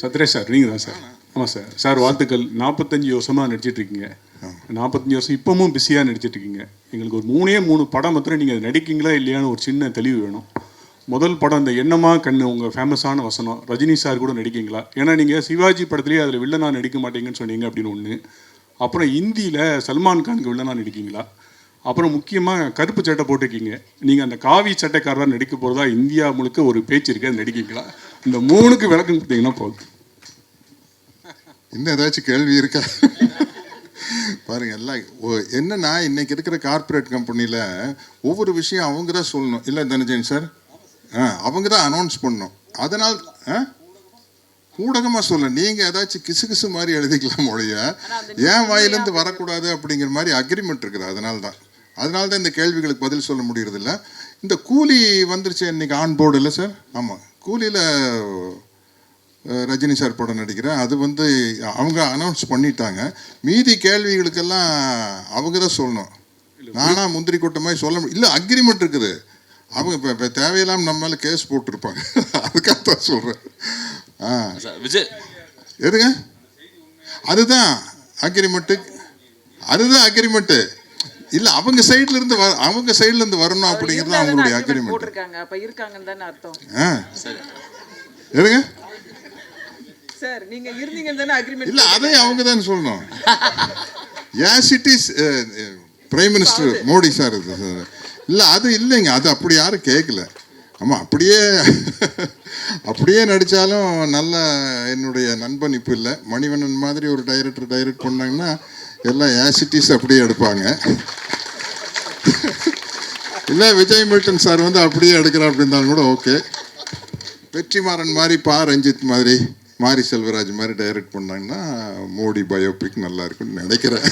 சத்ரேஷ் sir நீங்கள் தான் sir. ஆமாம் சார். சார் வாழ்த்துக்கள். நாற்பத்தஞ்சு வருஷமாக நடிச்சிட்டு இருக்கீங்க. நாற்பத்தஞ்சு வருஷம் இப்பவும் பிஸியாக நடிச்சிட்டு இருக்கீங்க. எங்களுக்கு ஒரு மூணே மூணு படம் மாத்திரம் நீங்கள் நடிக்கீங்களா இல்லையான்னு ஒரு சின்ன தெளிவு வேணும். முதல் படம் இந்த எண்ணமா கண்ணு உங்கள் ஃபேமஸான வசனம். ரஜினி சார் கூட நடிக்கீங்களா? ஏன்னா நீங்கள் சிவாஜி படத்துலேயே அதில் வில்லனா நடிக்க மாட்டீங்கன்னு சொன்னீங்க அப்படின்னு ஒன்று அப்புறம் இந்தியில் சல்மான் கானுக்கு வில்லனா நடிக்கீங்களா? அப்புறம் முக்கியமாக கருப்பு சட்டை போட்டிருக்கீங்க. நீங்கள் அந்த காவி சட்டைக்காரராக நடிக்க போகிறதா இந்தியா முழுக்க ஒரு பேச்சு இருக்கு அது நடிக்கீங்களா இந்த மூணுக்கு விளக்கம் கொடுத்தீங்கன்னா போதும். இன்னும் ஏதாச்சும் கேள்வி இருக்கா? பாருங்க எல்லாம் ஓ- என்னன்னா இன்னைக்கு இருக்கிற கார்ப்பரேட் கம்பெனியில் ஒவ்வொரு விஷயம் அவங்க தான் சொல்லணும். இல்லை தனஜயன் சார்? ஆ அவங்க தான் அனௌன்ஸ் பண்ணணும். அதனால் ஆ? ஊடகமாக சொல்ல நீங்கள் ஏதாச்சும் கிசு கிசு மாதிரி எழுதிக்கலாம் ஒழிய ஏன் வாயிலேருந்து வரக்கூடாது அப்படிங்கிற மாதிரி அக்ரிமெண்ட் இருக்குது. அதனால தான் அதனால தான் இந்த கேள்விகளுக்கு பதில் சொல்ல முடியறதில்ல. இந்த கூலி வந்துருச்சு இன்னைக்கு ஆன் போர்டு இல்லை சார் ஆமாம் கூலியில் ரஜினி சார் படம் நடிக்கிறேன். அது வந்து அவங்க அனௌன்ஸ் பண்ணிட்டாங்க. மீதி கேள்விகளுக்கெல்லாம் அவங்க தான் சொல்லணும். நானா முந்திரி கொட்டை மாதிரி சொல்ல முடியும் இல்லை அக்ரிமெண்ட் இருக்குது. அவங்க இப்போ இப்போ தேவையில்லாம நம்ம மேலே கேஸ் போட்டிருப்பாங்க. அதுக்காக தான் சொல்கிறேன் ஆ. சார் விஜய். எதுங்க? அதுதான் அக்ரிமெண்ட்டு அதுதான் அக்ரிமெண்ட்டு இல்லை அவங்க சைடுல இருந்து அவங்க சைடுல இருந்து வரணும் அப்படிங்கிறது அவங்களுடைய அக்ரிமெண்ட் போட்டிருக்காங்க. அப்ப இருக்காங்கன்னு தானே அர்த்தம். ஆ. சரி நீங்க இருந்தீங்கன்னு தானே அக்ரிமெண்ட் இல்ல அதையும் அவங்க தான் சொல்லணும். As it is prime minister Modi sir இது சார் இல்ல அது இல்லைங்க. அது அப்படி யாரும் கேட்கல ஆமா அப்படியே அப்படியே நடிச்சாலும் நல்ல என்னுடைய நண்பன் இப்போ இல்லை. மணிவண்ணன் மாதிரி ஒரு டைரக்டர் டைரக்ட் பண்ணாங்கன்னா எல்லாம் ஏசிட்டிஸ் அப்படியே எடுப்பாங்க. இல்லை விஜய் மில்டன் சார் வந்து அப்படியே எடுக்கிறார் அப்படின்னாலும் கூட ஓகே. வெற்றிமாறன் மாதிரி பா. ரஞ்சித் மாதிரி மாரி செல்வராஜ் மாதிரி டைரக்ட் பண்ணாங்கன்னா மோடி பயோபிக் நல்லா இருக்கும்னு நினைக்கிறேன்.